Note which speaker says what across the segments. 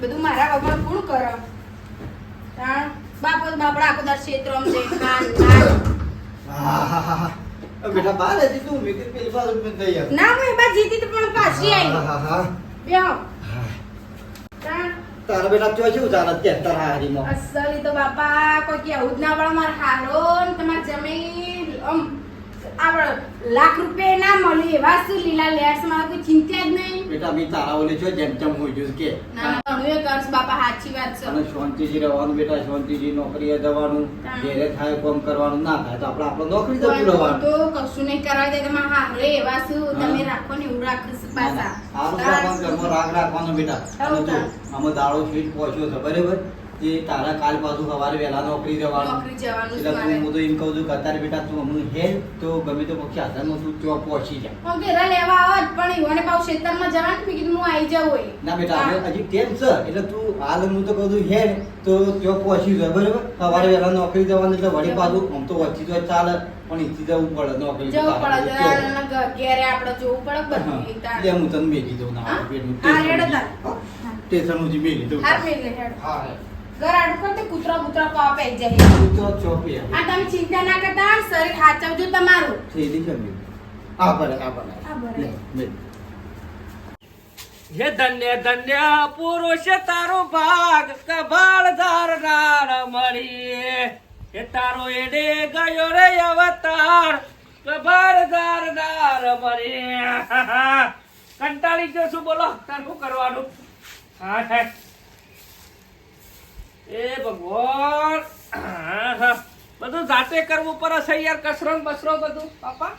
Speaker 1: બધું મારા વગર કોણ કરે તાણ બાપો બાપડા આખો દાડ ક્ષેત્રમાં છે ખાન નાન.
Speaker 2: બેટા બાર હતી તું મેં કીધું પેલી બાજુ મેં થઈ આવ્યો.
Speaker 1: ના હું એમાં જીતી તો પણ પાછી આવી
Speaker 2: આહાહા.
Speaker 1: બેહો તાણ
Speaker 2: તારા બેટા તો શું ચાલે અત્યારે તારા હારીમાં?
Speaker 1: અસલી તો બાપા કોઈ કેવું જ ના પડે મારે હારો ને તમારે જમીન આમ આપણે લાખ રૂપિયા ના મળે એવા શું લીલા લેટ્સમાં કોઈ ચિંતા જ નહીં.
Speaker 2: બેટા મેં તારા ઓલે છો જેમ તેમ હોય ગયું કે.
Speaker 1: ના ઘણું એ કરશ બાપા સાચી વાત છે.
Speaker 2: અને શાંતિજી રહેવાનું બેટા શાંતિજી નોકરીએ જવાનું ઘેરે થાય કોમ કરવાનું ના થાય તો આપણે આપણો નોકરી જતું
Speaker 1: કોઈ
Speaker 2: રહેવાનું.
Speaker 1: તો કશું નહીં કરાવી દે તમારે હારે એવા શું તમે
Speaker 2: હા.
Speaker 1: રાખો ને એવું રાખીશ પાછા.
Speaker 2: સારું રાખવાનું રાગ રાખવાનો બેટા. આમાં દાડો ફીટ પહોંચ્યો છે બરાબર? તે તારા કાલ પાછું સવારે વહેલા નોકરી જવાનું.
Speaker 1: નોકરી જવાનું
Speaker 2: એટલે હું તો એમ કહું છું કે અત્યારે બેટા તું હમણાં હેલ તો ગમે તો પછી આધારમાં તું ત્યાં પહોંચી જા.
Speaker 1: હું ઘેરા લેવા આવત પણ ઈવોને પાછું ખેતરમાં જવાનું મેં કીધું હું આવી જાઉં હોય
Speaker 2: ના બેટા હવે હજી ટેમ છે? એટલે તું હાલ હું તો કહું છું હેડ તો ત્યાં પહોંચી જાય બરાબર? સવારે વહેલા નોકરી જવાનું એટલે વળી પાછું આમ તો વચ્ચે તો ચાલે પણ ઈચ્છી જવું પડે નોકરી
Speaker 1: જવું પડે ઘેરે આપણે જોવું પડે બધું
Speaker 2: હા. એટલે હું તને મેલી દઉં ના
Speaker 1: હા?
Speaker 2: પેટનું સ્ટેશન. સ્ટેશન સુધી મેલી દઉં
Speaker 1: હાર મેલે હેડ.
Speaker 2: હા
Speaker 1: આડું કર તે કૂતરા કૂતરા પાવા પે જાય.
Speaker 2: તું ચોપી
Speaker 1: આ તમે ચિંતા ના કરતા શરીર હાચવજો તમારું.
Speaker 2: થેલી છે મેલી. આ ભલે આ ભલે
Speaker 1: આ ભલે.
Speaker 3: હે ધન્ય ધન્ય પુરુષ તારો ભાગ કબાળ ધારનાર મળી હે તારો એડે ગયો રે અવતાર કબાળ ધારનાર મળી કંટાળી ગયો છું બોલો તાર શું કરવાનું? હા હે એ ભગવાન. બધું જાતે કરવું પડે છે યાર કસરો ને બસરો બધું. પાપા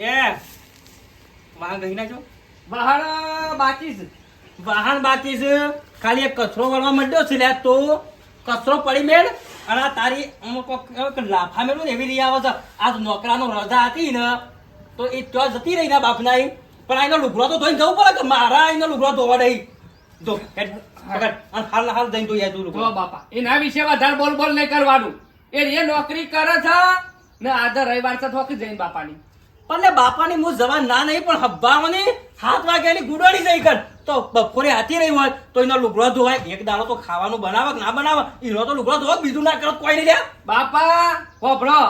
Speaker 3: એ, વાહન ગઈ નાખો વાહન બાકી છે. વાહન બાકી છે. ખાલી એક કચરો વળવા માંડ્યો છે લે તો. કચરો પડી મેળ અને આ તારી લાફા મેળવું ને એવી રહી આવે છે આ નોકરાનો રજા હતી ને, તો એ ત્યાં જતી રહી ના બાપના. પણ આનો લુગડો તો ધોઈને જવું પડે કે મારા એનો લુગડો ધોવા નહીં? જો પકડ. અને હાલ હાલ આય તું
Speaker 4: બાપા એના વિશે વધારે બોલ બોલ નહીં કરવાનું. એ રે નોકરી કરે છે ને આજે રવિવાર છે થોકી જઈને બાપાની.
Speaker 3: પણ બાપાની હું જવાન ના નહીં પણ હબ્બાવાની સાત વાગ્યાની ગુડોડી જઈ કર. તો બપોરે હાથી રહી હોય તો એનો લુગડો ધોવાય. એક દાડો તો ખાવાનું બનાવે કે ના બનાવે એનો તો લુગડો ધોવા બીજું ના કરો કોઈ નહીં
Speaker 4: બાપા હોભળો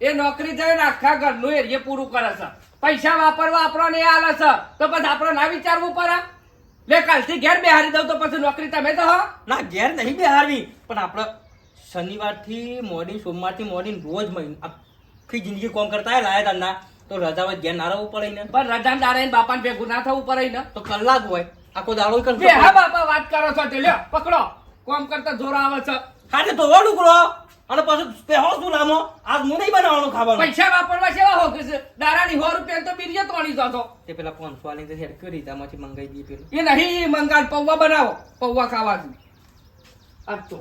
Speaker 4: એ નોકરી જઈને આખા ઘરનું એ પૂરું કરે છે. પૈસા વાપરવા આપણને નહીં આલે છે. તો પછી આપણે ના વિચારવું પડે? લે કાલથી ઘેર બેહારી દઉં તો પછી નોકરી તમે તો
Speaker 3: ના ઘેર નહીં બેહારવી પણ આપણે શનિવારથી મોડી સોમવારથી મોડી રોજ મહિને આખી જિંદગી કોમ કરતા લાયા તારના તો રજા હોય ઘેર ના રહેવું પડે ને.
Speaker 4: પણ રજા દારે બાપા ને ભેગું ના થવું પડે ને.
Speaker 3: તો કલાક હોય આખો દાડો
Speaker 4: કરશે હા બાપા વાત કરો છો તે લ્યો પકડો. કોમ કરતા જોર આવે છે.
Speaker 3: ખાલી ધોવા લુગડો અને પછી પહેરો શું નામો આજ હું નહીં બનાવવાનું ખાવાનું.
Speaker 4: પૈસા વાપરવા સેવા હો કે છે? દારાની હો રૂપિયા તો બીરીએ તોડી જતો
Speaker 3: તે પેલા પાંચસો વાળી તો હેડ કરી ત્યાંમાંથી મંગાઈ દી પેલું.
Speaker 4: એ નહીં મંગાલ પૌવા બનાવો. પૌવા ખાવાનું આપતો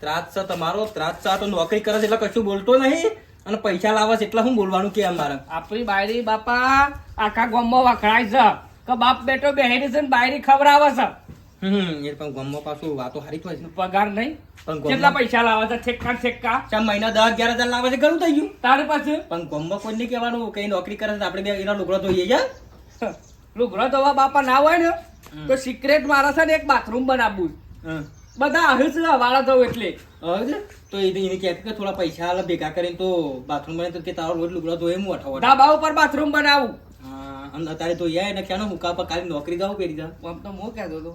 Speaker 3: ત્રાસ છે તમારો ત્રાસ છે તો નોકરી કરે છે એટલે કશું બોલતો નહીં. અને પૈસા લાવે છે એટલે હું બોલવાનું કે અમારે.
Speaker 4: આપણી બાયરી બાપા આખા ગામમાં વખણાય છે. કે બાપ બેટો બેહેરી છે ને બાયરી ખવડાવે છે.
Speaker 3: હમ એ પણ ગામમાં પાછું વાતો હારી જ
Speaker 4: પગાર નહીં.
Speaker 3: પણ
Speaker 4: કેટલા પૈસા લાવે છે? ઠેકા ઠેકા
Speaker 3: ચાર મહિના દસ અગિયાર હજાર લાવે છે ઘણું થઈ ગયું.
Speaker 4: તારે પાસે?
Speaker 3: પણ ગામમાં કોઈ નહીં કહેવાનું કઈ નોકરી કરે આપણે બે એના લુગડો ધોઈએ છે
Speaker 4: લુગડો ધોવા બાપા ના હોય ને તો સિક્રેટ મારા છે ને એક બાથરૂમ બનાવવું. બધા છે વાળા થવું એટલે.
Speaker 3: હવે તો એને કે થોડા પૈસા આલે ભેગા કરીને તો બાથરૂમ બને તો કે તારો રોજ લુગડો ધોએ હું
Speaker 4: ધાબા ઉપર બાથરૂમ બનાવું.
Speaker 3: હા અને અત્યારે તો યાર એને ક્યાંનો હુકા પર કાલે નોકરી જાવ કરી જા
Speaker 4: આમ તો હું કહેતો હતો.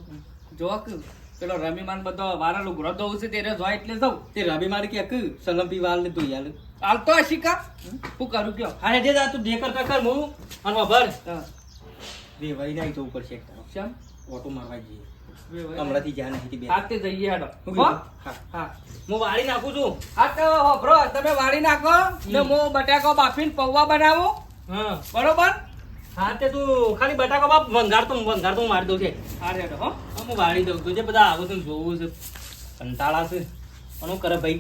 Speaker 4: જો કે પેલો રમીમાન બધો વાળા ગ્રહ ધોવું છે તેરે જો એટલે જવું
Speaker 3: તે રમીમાન કે કે સલંપી વાલ ને ધોઈ આલે
Speaker 4: હાલતો હશી કા હું કરું કયો?
Speaker 3: હા જે જા તું જે કર કર હું અને
Speaker 4: હા.
Speaker 3: વેવાઈ જાય જવું પડશે
Speaker 4: શેમ?
Speaker 3: ઓટો મારવા જઈએ. હમણાંથી જ્યાં નહીં બે.
Speaker 4: હા તે જઈએ હેડો. હા
Speaker 3: હા?
Speaker 4: હું.
Speaker 3: વાળી નાખું છું.
Speaker 4: હા તો બ્રો તમે વાળી નાખો ને. હું બટાકો બાફીને પૌવા બનાવો.
Speaker 3: હા.
Speaker 4: બરોબર?
Speaker 3: હા તે તું ખાલી બટાકા બાપ વંગાર તો વંગાર તો મારી દઉં છે.
Speaker 4: રેડો હો.
Speaker 3: હું વાળી દઉં છું. જે બધા આવું છે જોવું છે. કંટાળા છે. પણ કરે ભાઈ?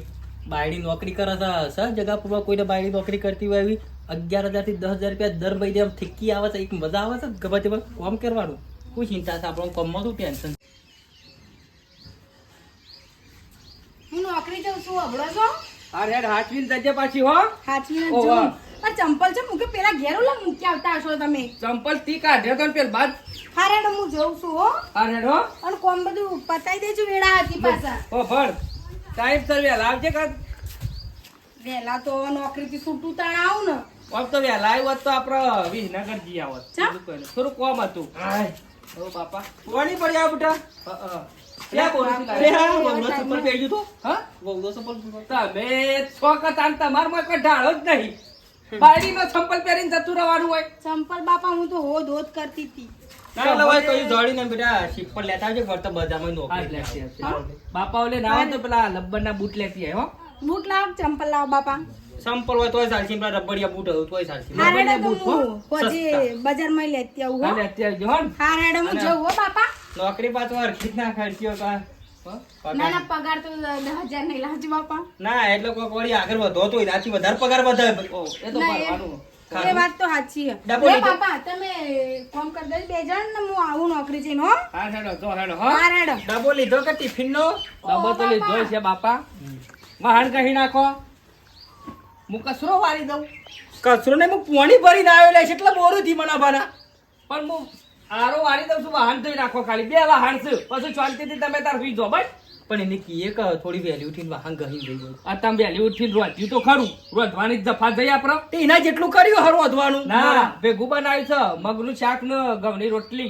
Speaker 3: બાયડી નોકરી કરે છે. સર જગા પૂર્વક કોઈને બાયડી નોકરી કરતી હોય એવી? અગિયાર હજારથી દસ હજાર રૂપિયા દર મહિને આમ ઠીકી આવે છે. એક મજા આવે છે ગમે તે કોમ કરવાનું? કોઈ ચિંતા છે આપણો? કોમમાં શું ટેન્શન
Speaker 1: હું નોકરી જઉં છું હબળો છો
Speaker 4: અરે હાચવીને જજે પાછી હો.
Speaker 1: હાચવીને
Speaker 4: ઓહો.
Speaker 1: આ ચંપલ છે મૂકે પેલા ઘેર ઓલા મૂકી આવતા હશો તમે.
Speaker 4: ચંપલ તી કાઢ્યો તો પેલ બાદ.
Speaker 1: હા હું જઉં છું હો.
Speaker 4: અરે હો
Speaker 1: અને કોમ બધું પતાઈ દેજો વેળા હતી પાછા.
Speaker 4: ઓ ભણ. ટાઈમ સર વહેલા આવજે કાં
Speaker 1: વેલા તો નોકરીથી છૂટું તાણ આવું ને.
Speaker 4: આમ તો વેલા આવ્યો તો આપણે વિસનગર જી આવત. થોડું કોમ હતું. ઓ બાપા.
Speaker 3: કોની પડી બેટા? હા.
Speaker 4: તમે ઢાળો જ નહીં. બાયડીનો ચંપલ પહેરીને જતું રહેવાનું હોય.
Speaker 1: ચંપલ બાપા હું તો હોદ હોદ કરતી હતી.
Speaker 3: ના, બેટા લેતા આવજો બધામાં
Speaker 4: હા,
Speaker 3: નોકરી
Speaker 4: બાપા ઓલે ના હોય તો પેલા બૂટ લેતી આય હો.
Speaker 1: બૂટ લાવ ચંપલ લાવ બાપા.
Speaker 3: ચંપલ હોય તોય ચાલશે પેલા રબડિયા બૂટ હોય તોય ચાલશે.
Speaker 1: હા તો
Speaker 4: બૂટ, હો.
Speaker 1: હું પછી બજારમાં લેતી આવું
Speaker 4: હો. લેતી આવજો હા
Speaker 1: રેડો હું જઉં હો બાપા.
Speaker 3: નોકરી પાછો હરખી ના ખર્ચ્યો કા?
Speaker 1: ના ના પગાર. તો દસ નહીં લાવજો બાપા
Speaker 3: ના એટલે કોઈક વળી આગળ વધો તો એનાથી વધારે પગાર વધારે
Speaker 4: એ તો
Speaker 1: ના, એ- વાત તો સાચી છે.
Speaker 3: ડબો
Speaker 1: લે
Speaker 3: લીધો?
Speaker 1: બાપા તમે કોમ કરી દેજો. બે જણ ને હું આવું નોકરી જઈને હો.
Speaker 4: હા હેડો જો હેડો હા.
Speaker 1: રેડો
Speaker 3: ડબો લીધો કે ટિફિન નો
Speaker 4: ડબ્બો તો લીધો છે બાપા. વાહણ કહી નાખો. હું કચરો વાળી દઉં.
Speaker 3: કચરો ને હું પોણી ભરીને આવેલા છે એટલે બોરું થી મને
Speaker 4: પણ હું આરો વાળી દઉં છું વાહન ધોઈ નાખો ખાલી. બે વાહન છે. પછી શાંતિથી તમે તાર સુઈ જાઓ બસ.
Speaker 3: પણ એને કીએ કે થોડી વહેલી ઉઠીને વાહન ગહી ગઈ હોય
Speaker 4: આ તમે વહેલી ઉઠીને રોધ્યું તો ખરું. રોધવાની જ જફા જઈ આપણો
Speaker 3: તે એના જેટલું કર્યું હરું રોધવાનું?
Speaker 4: ના ભેગું બનાવ્યું છે. મગનું શાક ને ઘઉંની રોટલી.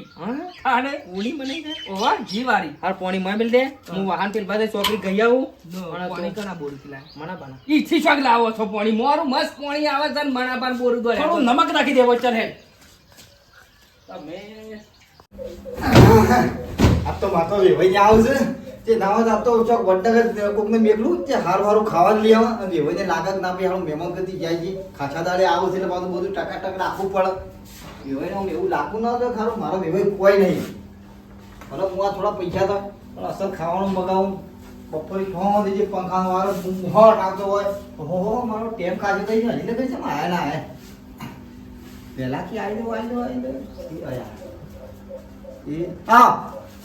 Speaker 4: અને
Speaker 3: ઉણી બનાવી છે
Speaker 4: ઓવા ઘી વાળી.
Speaker 3: હાર પોણી માં મેલ દે. હું વાહન પેલ પાસે ચોકડી ગઈ આવું.
Speaker 4: પોણી કના બોરું પીલાય?
Speaker 3: મનાભાના
Speaker 4: ઈચ્છી શક લાવો છો પાણી. મોરું મસ્ત પોણી આવે છે ને મણાપાન બોરું દોરે
Speaker 3: નમક નાખી દેવો ચલ હે
Speaker 4: તમે
Speaker 2: આ તો માતો વેવાઈ આવશે તે નાવા જાતો ચોક વડનગર કોકને મેકલું. તે હારું હારું ખાવાનું લઈ આવા. અને વેવાઈને લાગત ના પી હારું મહેમાન કરતી જાય છે. ખાછા દાડે આવું છે એટલે બધું બધું ટકા ટક રાખવું પડે. વેવાઈને આમ એવું લાગવું ના તો ખારું, મારો વેવાઈ કોઈ નહીં. ભલે હું આ થોડા પૈસા તો, પણ અસર ખાવાનું મગાવું. બપોરે છ વાગે જે પંખા વાળો મોહ આવતો હોય. હો હો મારો ટેમ ખાજો કઈ હજી ને કઈ છે? આયા ના આયા પહેલાથી આવી દો આવી દો આવી દો એ આયા. એ હા.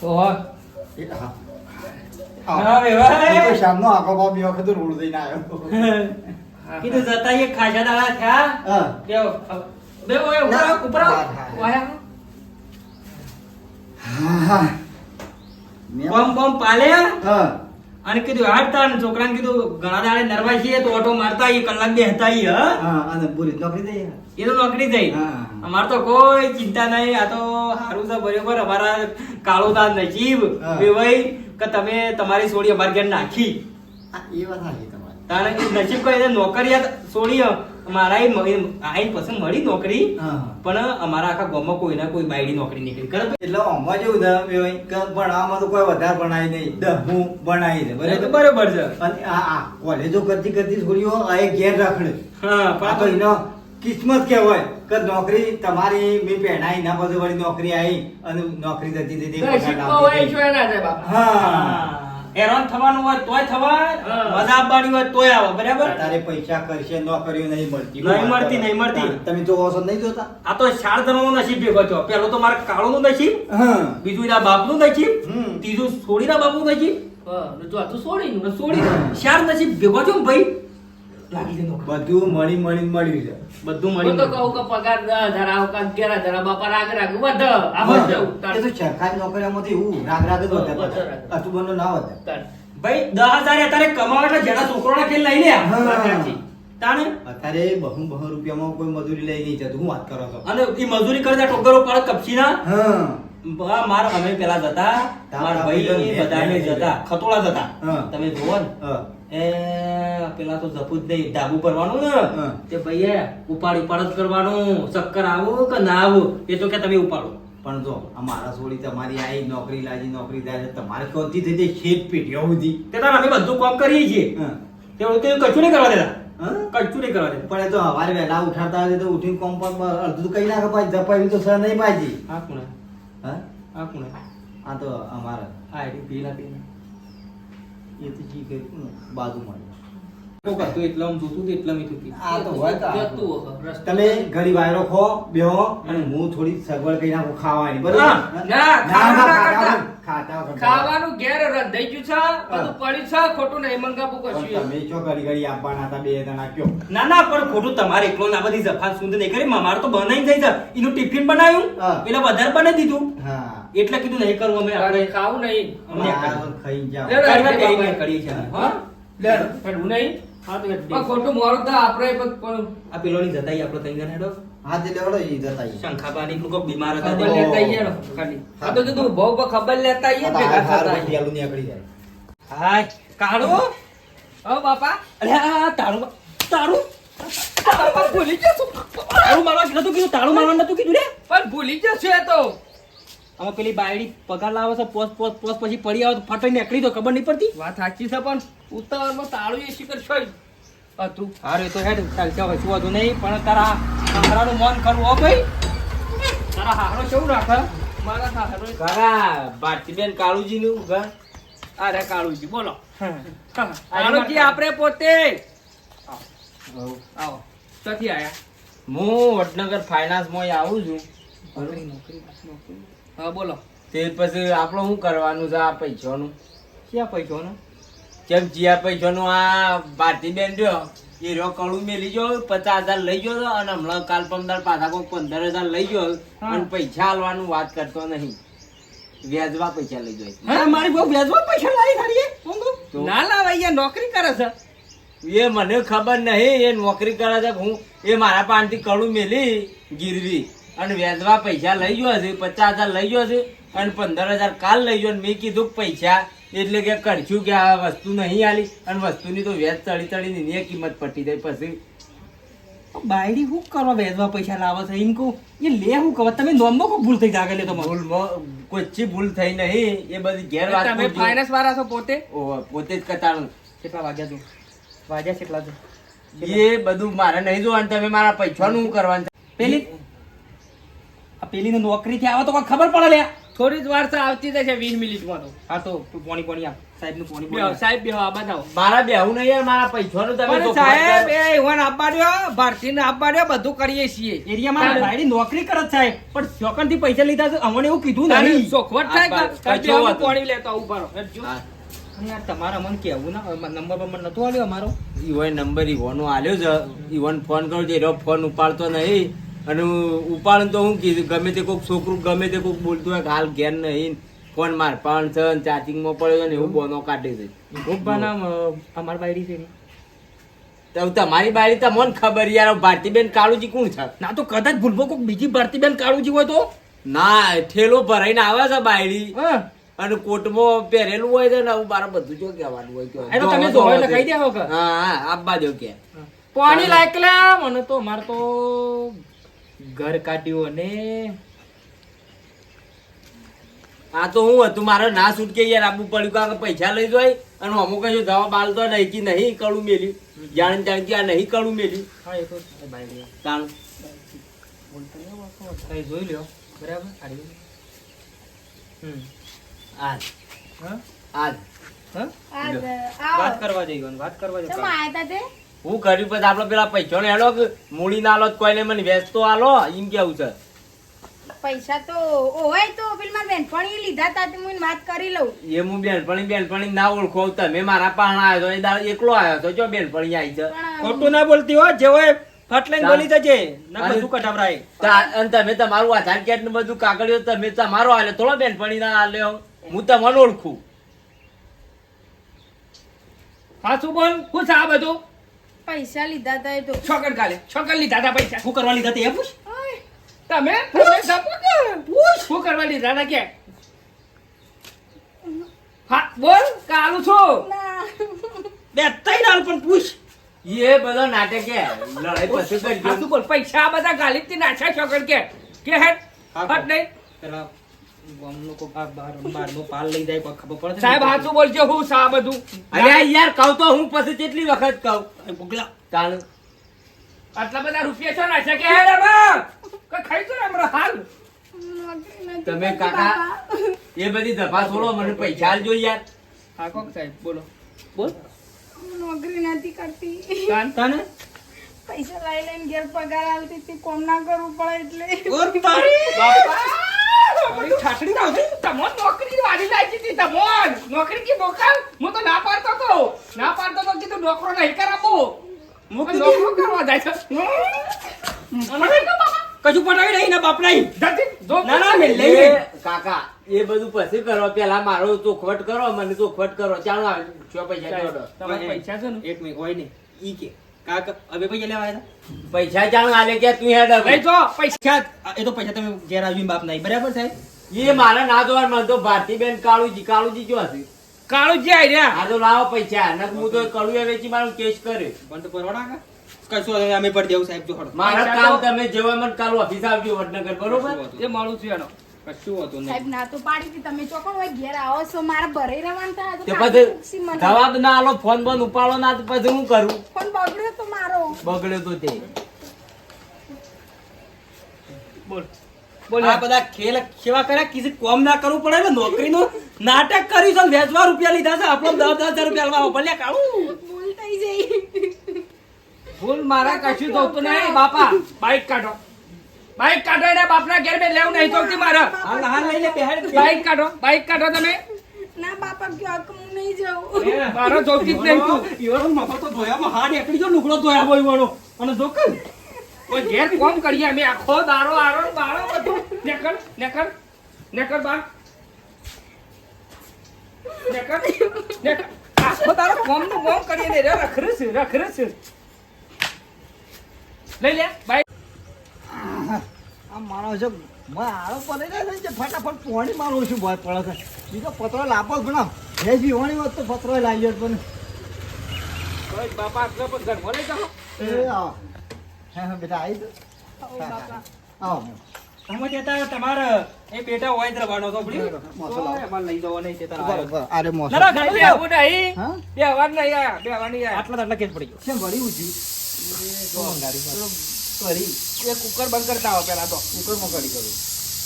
Speaker 4: ઓહો.
Speaker 2: એ હા. શામનો આખો બાપ બે વખત રોડ દઈને આવ્યો
Speaker 3: કીધું જતા એ ખાસા દાડા થયા.
Speaker 2: હા.
Speaker 3: બેવ બેવ ઓય ઉપરા ઉપરા
Speaker 4: વાયા.
Speaker 2: હા
Speaker 3: બમ બમ પાલ્યા. અને કીધું હાડતા ને છોકરાને કીધું ઘણા દાડે નરવા છીએ તો ઓટો મારતા કલાક બે હતા
Speaker 2: અને પૂરી નોકરી
Speaker 3: એ તો નોકરી થઈ. અમારે તો કોઈ ચિંતા નહીં. આ તો સારું છે બરોબર. અમારા કાળુદાર નજીબ
Speaker 2: હા.
Speaker 3: ભાઈ કે તમે તમારી સોડી અમારે ઘેર નાખી.
Speaker 2: એ વાત સાચી તમારી.
Speaker 3: તારે કે નસીબ કોઈ એને સોડી મારા આઈ પસંદ મળી નોકરી. પણ અમારા આખા ગામમાં કોઈ ના કોઈ બાયડી નોકરી નીકળી. કરે
Speaker 2: એટલે આમાં જેવું વેવાઈ કે ભણવામાં તો કોઈ વધારે ભણાય નહીં. દહમું ભણાય છે
Speaker 3: બરાબર?
Speaker 2: બરાબર
Speaker 3: છે.
Speaker 2: અને આ આ કોલેજો કરતી કરતી છોડીઓ આ ઘેર રાખડે.
Speaker 3: હા પણ
Speaker 2: એનો કિસ્મત કહેવાય કે નોકરી તમારી મેં પહેણાઈ ના પછી વળી નોકરી આવી અને નોકરી જતી હતી
Speaker 4: છે બાપા.
Speaker 3: હેરાન થવાનું હોય તોય થવાય મજા આપવાની હોય તોય આવે બરાબર?
Speaker 2: તારે પૈસા કરશે નોકરીઓ નહીં મળતી.
Speaker 3: નહીં મળતી, નહીં મળતી.
Speaker 2: તમે જોવો છો નહીં જોતા?
Speaker 3: આ તો ચાર જણનો નસીબ ભેગો થયો. પેલો તો મારા કાળુનું નસીબ બીજું એના બાપનું નસીબ ત્રીજું બાપનું નસીબ.
Speaker 4: નું ને જો આ તું છોડી
Speaker 3: અને સોડી ચાર નસીબ ભેગો છો ભાઈ. લાગી નોકરી.
Speaker 2: બધું મળી મળી મળ્યું છે
Speaker 3: બધું મળી
Speaker 4: તો કહું કે પગાર દસ હજાર આવો કાં અગિયાર હજાર આ બાપા રાગ રાગ વધ આ
Speaker 2: હા.
Speaker 4: બધું
Speaker 2: તો સરકારી નોકરીમાંથી હું રાગ રાગ જ વધે પાછા. ના વધે
Speaker 3: ભાઈ દસ હજાર અત્યારે કમાવા એટલે જેના છોકરોના ખેલ લઈ લે. તાને
Speaker 2: અત્યારે બહુ બહુ રૂપિયામાં કોઈ મજૂરી લઈ નહીં જતું. હું વાત કરો છો
Speaker 3: અને એ મજૂરી કરતા ટોકરો પાડે કપચીના
Speaker 2: હા.
Speaker 3: મારા અમે પેલા જતા મારા ભાઈ
Speaker 2: તારા
Speaker 3: બધા અમે જતા. ખતોળા જતા. તમે જોવો ને. એ પેલા તો જપું જ નહીં ડાબુ ભરવાનું ને. તે ભાઈએ ઉપાડ ઉપાડ જ કરવાનું. ચક્કર આવું કે ના આવું? એ તો કે તમે ઉપાડો.
Speaker 2: પણ જો આ મારા છોડી તમારી આઈ નોકરી લાગી નોકરી થાય તમારે ક્યાંથી થઈ જાય? શેઠ પેઢીઓ સુધી
Speaker 3: તે તાર અમે બધું કામ કરીએ છીએ. તે કશું નહીં કરવા દેતા? કશું નહીં કરવા દેતા.
Speaker 2: પણ એ તો સવારે વહેલા ઉઠાડતા તો ઉઠીને કોમ પર અડધું કઈ નાખે પાછી જપાવી તો સર નહીં પાછી
Speaker 3: હા કોણે?
Speaker 2: હા?
Speaker 3: આ કોણે
Speaker 2: આ તો અમારે
Speaker 3: આ એરી પેલા પેલા
Speaker 2: એ તો જી કે બાજુમાં
Speaker 3: હતું એટલે આમ જોતું એટલે મેં કીધું.
Speaker 2: આ તો હોય તો. તમે ઘડી વાયરો ખો બેહો અને હું થોડી સગવડ કરી નાખું ખાવાની બરોબર?
Speaker 4: ના, ખાવા ના
Speaker 2: ખાતા
Speaker 4: કરતા.
Speaker 2: વગર- ખાતા. વગર.
Speaker 4: ખાવાનું ઘેર રંધાઈ ગયું છે બધું પડ્યું છે ખોટું નહીં મંગાવું
Speaker 2: પણ
Speaker 4: કશું
Speaker 2: તમે છો ઘડી ઘડી આપવાના હતા બે જણા કયો?
Speaker 3: ના ના પણ ખોટું તમારે એકલો ના બધી જફાન સુંદર નહીં કરી. મારે તો બનાવી થઈ જાય. એનું ટિફિન બનાવ્યું. એટલે વધારે બનાવી દીધું.
Speaker 2: હા.
Speaker 3: એટલે કીધું નહીં કરવું અમે આપણે.
Speaker 4: ખાવું નહીં.
Speaker 3: અમને
Speaker 2: ખાઈ
Speaker 4: લે.
Speaker 3: કરીએ છીએ. અમે.
Speaker 4: હા નહીં.
Speaker 3: હા તો
Speaker 4: પણ ખોટું તો આપણે પણ- પણ
Speaker 3: આ પેલોની જતાઈ આપણે તઈ જણ હેડો.
Speaker 2: હા તે લેવડો ઈ જતા ઈ.
Speaker 3: શંખાબાની કોક બીમાર હતા
Speaker 4: ખબર લેતા ખાલી. આ તો કીધું બહુ બહુ ખબર લેતા આઈએ ભેગા થતા
Speaker 2: પછી
Speaker 4: આઈએ.
Speaker 2: આલું જાય.
Speaker 3: હાય કાળો?
Speaker 4: હો બાપા.
Speaker 3: અરે આ તારું તારું
Speaker 4: ભૂલી
Speaker 3: તારું મારવા નતું કીધું તારું મારવા નતું કીધું રે.
Speaker 4: પણ ભૂલી જશે છે તો.
Speaker 3: હવે પેલી બાયડી પગાર લાવે છે પોસ પોસ પોસ પછી પડી આવે તો ફટાઈ નીકળી તો ખબર નહીં પડતી?
Speaker 4: વાત સાચી છે પણ ઉતાવળમાં તાળું એ શિખર છે હતું
Speaker 3: હારે તો હેડ ચાલશે હવે શું હતું નહીં પણ તારા હારાનું મન કરવું હો ભાઈ? તારા હારો કેવું રાખે?
Speaker 4: મારા સાસરો
Speaker 3: ઘરા ભારતીબેન કાળુજીનું ઘર.
Speaker 4: અરે કાળુજી બોલો. કાળુજી આપણે પોતે. આવો. ક્યાંથી આયા?
Speaker 5: હું વડનગર ફાઇનાન્સમાં આવું છું.
Speaker 4: હા બોલો.
Speaker 5: તે પછી આપણે શું કરવાનું છે આ પૈસાનું?
Speaker 3: ક્યાં પૈસો ને
Speaker 5: કેમ જ્યાં પૈસાનું આ ભારતીબેન રહ્યો એ રહ્યો કળું મેલી ગયો પચાસ હજાર લઈ ગયો અને હમણાં કાલ પંદર પાછા કોઈ પંદર હજાર લઈ ગયો. અને પૈસા આલવાનું વાત કરતો નહીં. વ્યાજવા પૈસા લઈ જાય
Speaker 3: હા મારી બહુ વ્યાજવા પૈસા લાવી ખાલી
Speaker 4: ના લાવ અહીંયા નોકરી કરે છે.
Speaker 5: એ મને ખબર નહીં એ નોકરી કરે છે હું એ મારા પાનથી કળું મેલી ગીરવી. અને વ્યાજવા પૈસા લઈ ગયો છે પચાસ હજાર લઈ ગયો છે અને પંદર હજાર કાલ લઈ ગયો અને મેં કીધું પૈસા એટલે કે કરશું કે આ વસ્તુ નહીં આલી અને વસ્તુની તો વ્યાજ ચડી ચડીને એની કિંમત પટી જાય પછી.
Speaker 3: બાયડી હું કરવા વેચવા પૈસા લાવે છે? એમ કહું એ લે હું કહો તમે નોમમાં કો ભૂલ થઈ જાગે લે તમારે
Speaker 5: ભૂલમાં કોઈ ભૂલ થઈ નહીં એ બધી ઘેર વાત
Speaker 4: તમે ફાઇનાન્સ વાળા છો પોતે?
Speaker 5: ઓ પોતે જ કટાણું
Speaker 3: કેટલા વાગ્યા તું વાગ્યા કેટલા તું.
Speaker 5: એ બધું મારે નહીં જોવાનું તમે મારા પૈસાનું નું કરવાનું?
Speaker 3: પેલી આ પેલી નોકરી થી આવે તો કોઈ ખબર પડે લે
Speaker 4: થોડી જ વાર આવતી જશે વીસ મિનિટમાં તો.
Speaker 3: હા તો તું પોણી પોણી આપ સાહેબનું પોણી
Speaker 4: પોણી સાહેબ બેહો આ બતાવો.
Speaker 5: મારા બેહું નહીં યાર મારા પૈસાનું તમે
Speaker 4: સાહેબ એ ઈવન આપવા દ્યો, ભારતીને આપવા બધું કરીએ છીએ.
Speaker 3: એરિયામાં બાયડી નોકરી કરે સાહેબ પણ ચોકનથી પૈસા લીધા છે અમને એવું કીધું નહીં.
Speaker 4: ચોખવટ થાય. પાણી લેતો
Speaker 3: યાર તમારા મન કેવું ના નંબર બંબર નતો આલ્યો અમારો?
Speaker 5: ઈવન નંબર ઈવોનો આલ્યો છે. ઈવન ફોન કર્યો છું એનો ફોન ઉપાડતો નહીં. અને ઉપાડ તો હું કીધું ગમે તે કોઈક છોકરું ગમે તે કોઈક બોલતું હોય હાલ ઘેર નહીં કોણ માર પણ છે ચાર્જિંગમાં પડ્યો છે ને એવું બોનો કાઢે છે.
Speaker 3: અમાર બાયડી છે
Speaker 5: તો તમારી બારી મને ખબર યાર ભારતીબેન કાળુજી કોણ છે?
Speaker 3: ના તો કદાચ ભૂલવો કોઈક બીજી ભારતી બેન કાળુજી હોય તો?
Speaker 5: ના ઠેલો ભરાઈને આવે છે બાયડી. અને કોટમાં પહેરેલું હોય છે ને આવું મારે બધું જો કહેવાનું હોય કે
Speaker 3: તમે જોવો કહી દેવો કે?
Speaker 5: હા હા આપવા દો કે.
Speaker 3: પાણી લાયકલા મને તો મારે તો ઘર કાઢ્યું અને
Speaker 5: આ તો હું હતું મારે ના છૂટકે યાર આપવું પડ્યું કારણ કે પૈસા લઈ જાય અને અમુક કશું જવાબ આલતો નહીં કે નહીં કડું મેલ્યું. જાણે જાણે કે આ નહીં કડું મેલ્યું.
Speaker 3: હા એ તો
Speaker 5: તાણ.
Speaker 3: બોલતો જોઈ લ્યો બરાબર? હમ.
Speaker 5: આજ. આજ.
Speaker 3: હા?
Speaker 1: આજ
Speaker 3: વાત કરવા જઈ ગયો વાત કરવા જઈ
Speaker 5: હું કર્યું પછી આપડે પેલા પૈસો ને હેલો મૂડી ના લો તો કોઈને મને વેચતો આલો. એમ કેવું છે?
Speaker 1: પૈસા તો હોય તો પેલી મારી બેનપણીએ લીધા તા તે હું વાત કરી લઉં.
Speaker 5: એ હું બેનપણી બેનપણી ના ઓળખો તમે મારા પાણ આવ્યો તો એ દાળ એકલો આવ્યો તો જો બેનપણી આવી છે.
Speaker 3: ખોટું ના બોલતી હોય જે હોય ફાટલાઈને બોલી જજે. બધું કટાવરાય
Speaker 5: અને તમે તમારું આધાર કાર્ડ ને બધું કાગળિયો તમે તમારો આલ્યો થોડો બેનપણી ના આલ્યો હું. તમને ઓળખું.
Speaker 4: હા શું બોલ? શું છે આ બધું?
Speaker 1: પૈસા લીધા તા એ તો.
Speaker 4: છોકર કાલે છોકર લીધા હતા પૈસા.
Speaker 3: શું કરવા લીધા તે એ પૂછ?
Speaker 4: તમે? પૂછ. શું કરવા લીધા હતા કે? હા બોલ કાલું છું.
Speaker 3: બે તઈ નાલ પણ પૂછ.
Speaker 5: એ બધો નાટક કે લડાઈ પછી
Speaker 4: શું બોલ? પૈસા આ બધા ગાલીથી નાખ્યા છોકર કે. કે હે?
Speaker 3: હા,
Speaker 4: હટ નહીં.
Speaker 3: પેલા ગામ લોકો બહાર બહાર બહારનો પાલ લઈ જાય કોઈ ખબર પડે છે ને?
Speaker 4: સાહેબ હાચું બોલજો હું સા બધું?
Speaker 5: અરે યાર કહું તો હું પછી કેટલી વખત કહું?
Speaker 3: એ બોગલા.
Speaker 4: આટલા બધા રૂપિયા છો નાખ્યા કે? હેડ એમાં ખાઈ જો હમણાં હાલ?
Speaker 5: તમે કાકા એ બધી ધપા છોડો મને પૈસા આલજો યાર.
Speaker 4: હા કોક સાહેબ બોલો. બોલ.
Speaker 1: નોકરી નથી કરતી.
Speaker 4: તાન
Speaker 3: તને
Speaker 1: પૈસા લઈ લઈને ઘેર પગાર આલતી હતી કોમ ના કરવું પડે એટલે.
Speaker 3: ઓર તારી! તારી ઠાઠડી
Speaker 4: તમોન નોકરી વાળી લાગી હતી તમોન નોકરી કી મોકલ હું તો ના પાડતો તો. ના પાડતો તો કીધું નોકરો નહીં કરાવો.
Speaker 3: મૂકી
Speaker 4: નોકરો કરવા જાય છે.
Speaker 3: કશું પટાવી નહીં ને બાપ. નહીં. ના ના મેં લઈ
Speaker 5: એ કાકા એ બધું પછી કરો. પેલા મારો ચોખવટ કરો મને ચોખવટ કરો. ચાલો છો. પૈસા
Speaker 4: તમારે પૈસા છે ને?
Speaker 3: એક મિનિટ હોય ને ઈ કે. કાકા હવે પૈસા લેવા આવ્યા
Speaker 5: પૈસા જાણ આલે કે તું હેડ હવે.
Speaker 4: જો પૈસા
Speaker 3: એ તો પૈસા તમે ઘેર આવીને બાપ નહીં. બરાબર સાહેબ?
Speaker 5: એ મારા ના જોવા મને તો ભારતીબેન કાળુજી કાળુજી જો હશે.
Speaker 4: કાળુજી આઈ રહ્યા?
Speaker 5: આ તો લાવો પૈસા. નક હું તો કડુએ વેચી મારું કેસ કર્યો.
Speaker 3: પણ તો પરવાડા કા? કશું અમે પડી દેવું સાહેબ જો
Speaker 5: મારા કામ તમે જેવા મને કાલ ઓફિસ આવજો વડનગર બરોબર?
Speaker 4: એ મારું છું એનો.
Speaker 3: કશું હતું નહીં.
Speaker 1: સાહેબ ના તો પાડી હતી. તમે ચોકણ હોય ઘેર આવો છો. મારે ભરાઈ રહેવાનું
Speaker 5: તો પછી જવાબ ના આલો ફોન બંધ ઉપાડો ના તો પછી હું કરું?
Speaker 1: ફોન બગડ્યો તો મારો.
Speaker 5: બગડ્યો તો તે.
Speaker 4: બોલ. બોલ
Speaker 3: આ બધા ખેલ કેવા કર્યા કિસી કોમ ના કરવું પડે ને નોકરીનું નાટક કર્યું છે વેચવા રૂપિયા લીધા છે. આપણો દસ દસ હજાર રૂપિયા આલવા ભલે કાળું.
Speaker 1: ભૂલ થઈ જઈ
Speaker 4: ભૂલ મારા કશું જોતું નહીં બાપા. બાઈક કાઢો. બાઈક કાઢો એને બાપના ઘેર મેં લેવું નહીં જોતી મારે.
Speaker 3: હાલ હાલ લઈને બેહાડ
Speaker 4: બાઈક કાઢો બાઈક કાઢો તમે.
Speaker 1: ના બાપા કયો કે હું નહીં જાઉં.
Speaker 4: મારો જોતી જ નહીં તું.
Speaker 3: ઈવાનો મફત તો ધોયામાં હાડ એકડી જો લુગડો ધોયા હોય વળો અને જો કર
Speaker 4: કોઈ ઘેર કોમ કરીએ અમે આખો દારો આરો ને બારો બધું. નેકર નેકર નેકર બા નેકર નેકર. આખો દારો કોમનું કોમ કરીએ ને રે રખરે છે રખરે છે. લઈ લે બાઈક.
Speaker 2: માણસ છે. મેં આળો પડે છે જે ફટાફટ પોણી મારું છું ભાઈ પડે છે. બીજો પત્રો લાપો પણ હે જીવણી હોત તો પત્રો લાવી જ પણ
Speaker 4: બાપા આટલો પણ ઘરમાં લઈ જાઓ.
Speaker 2: એ હા. હા બેટા આવી
Speaker 1: આવો
Speaker 2: આવો.
Speaker 3: તમે કહેતા તમારે એ બેટા હોય જ રહેવાનો તો. ઓય, અમારે લઈ જવો નહીં તે તારે
Speaker 2: બરાબર,
Speaker 3: આવ્યો.
Speaker 2: બરાબર. અરે મોસો
Speaker 3: ના, ના, ખાઈ
Speaker 4: નહીં.
Speaker 3: આટલા આટલા કેસ પડી ગયો.
Speaker 2: કેમ વળી ઊંચી કરી.
Speaker 4: એ કુકર બંધ કરતા આવો પેલા તો.
Speaker 2: કુકરમાં કરી કરું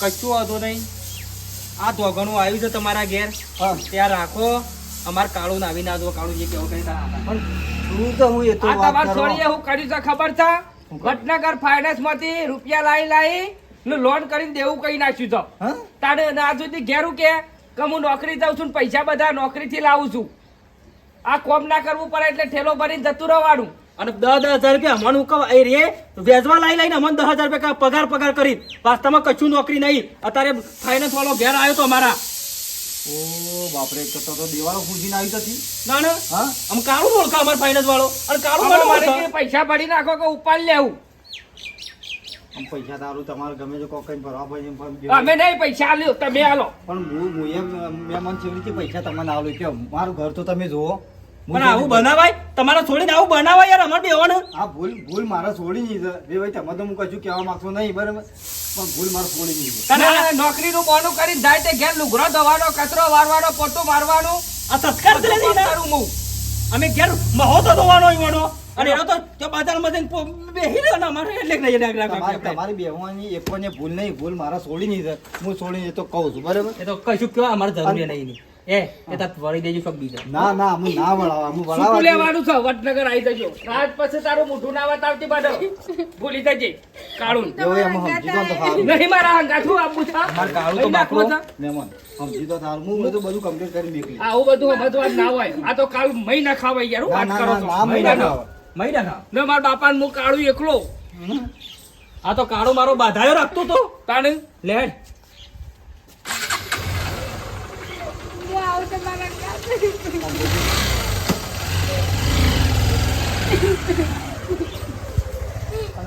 Speaker 3: કશું હતું નહીં. આ ધોગણું આવ્યું છે તમારા ઘેર.
Speaker 2: હા.
Speaker 3: ત્યાં રાખો. અમાર કાળું નાવી ના દો કાળું જે કેવું કઈ તારા
Speaker 2: પણ તો હું એ તો વાત
Speaker 4: તમાર
Speaker 2: કરો
Speaker 4: છોડીએ હું કર્યું છે ખબર છે? ભટનગર ફાઇનાન્સમાંથી રૂપિયા લાઈ લાઈ લોન કરીને દેવું કઈ નાખ્યું
Speaker 2: તો
Speaker 4: તારે ના સુધી ઘેરું કે કે હું નોકરી જાઉં છું ને પૈસા બધા નોકરીથી લાવું છું. આ કોમ ના કરવું પડે એટલે ઠેલો ભરીને જતું રહેવાનું.
Speaker 3: અને દસ દસ હજાર રૂપિયા અમને ઉકવા એ રે વેજવા લઈ લઈને અમને દસ હજાર રૂપિયા પગાર પગાર કરી. વાસ્તવમાં કશું નોકરી નહીં. અત્યારે ફાઇનાન્સ વાળો ઘેર આવ્યો તો અમારા
Speaker 2: ઓ બાપરે તો તો દેવાળો ફૂજીને આવી હતી
Speaker 3: ના ના.
Speaker 2: હા?
Speaker 3: આમ કાળું ઓળખા અમાર ફાઇનાન્સ વાળો. અને કાળું મને
Speaker 4: મારે પૈસા ભરી નાખો કે ઉપાડ લેવું.
Speaker 2: આમ પૈસા તારું તમારે ગમે તો કોક કઈ ભરવા પડે એમ
Speaker 4: અમે નહીં પૈસા આલ્યો તમે આલો.
Speaker 2: પણ હું હું એમ મેં મને કેવી પૈસા તમને આવ્યો કે મારું ઘર તો તમે જુઓ. હું
Speaker 3: પણ આવું બનાવાય? તમારે છોડીને આવું બનાવાય યાર અમારે બેવાનું.
Speaker 2: આ ભૂલ ભૂલ મારા છોડી નહીં છે. બે ભાઈ તમે તો હું કશું કહેવા માંગતો નહીં બરાબર? પણ ભૂલ મારો છોડી નહીં
Speaker 4: તને નોકરીનું કોનું કરીને જાય તે ઘેર લુગરો ધવાનો કચરો વારવાનો પોતું મારવાનો.
Speaker 3: આ સત્કાર જ નથી
Speaker 4: બધું
Speaker 3: ને.
Speaker 4: કરું હું.
Speaker 3: અમે ઘેર મહો તો ધોવાનો ઈવાનો અને એનો તો ત્યાં બાજારમાં જઈને બેહી રહ્યો ને અમારે એટલે જ નહીં
Speaker 2: તમારી
Speaker 3: રાખ.
Speaker 2: બેહવાની એક પણ ભૂલ નહીં ભૂલ મારા છોડી નહીં છે. હું છોડી નહીં તો કહું છું બરાબર?
Speaker 3: એ તો કશું કહેવા અમારે જરૂરી નહીં. એ એ તાર વળી દેજો શોખ બીજા.
Speaker 2: ના ના હું ના વળાવા હું
Speaker 4: શું
Speaker 2: વળાવા
Speaker 4: લેવાનું છે? વડનગર આવી જજો. રાત પછી તારું મોઢું ના બતાવતી બાડો ભૂલી જજે. કાળું.
Speaker 2: એવું એમ સમજી તો સારું
Speaker 4: નહીં મારા હંગાઠું આપું છે.
Speaker 3: માર કાળું તો
Speaker 4: બાકરો.
Speaker 2: મહેમાન સમજી તો સારું હું બધું બધું કમ્પ્લીટ કરી મેકલી.
Speaker 4: આવું બધું સમજવાનું ના હોય. આ તો કાળું મહી ના ખાવાય યાર વાત કરો છો.
Speaker 2: ના
Speaker 3: મહી
Speaker 2: મહિના
Speaker 3: ના
Speaker 2: ખાવા.
Speaker 3: મહી ના ખાવ.
Speaker 4: ને મારા બાપા હું કાળું એકલો.
Speaker 3: આ તો કાળો મારો બાધાયો રાખતો તો.
Speaker 4: તાણે?
Speaker 3: લેડ
Speaker 1: હું આવું તમારા ઘરે.
Speaker 2: પણ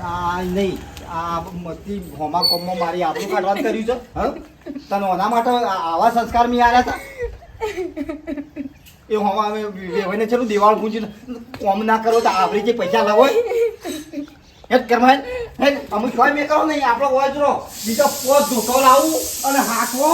Speaker 2: આ નહીં, આ મસ્તી હોમા કોમમાં મારી આપણું કાઢવાનું કર્યું છે, હ? તને ઓના માટે આવા સંસ્કાર મેં આવ્યા હતા? એ હોમા અમે વેવાઈને ચલો દિવાળ પૂંજીને કોમ ના કરો તો આવરી જે પૈસા લાવો હે કરમાય હે અમુક કોઈ મેં કરો નહીં, આપણો હોય જ રહો બીજો પોત ધોકો લાવું અને હાથવો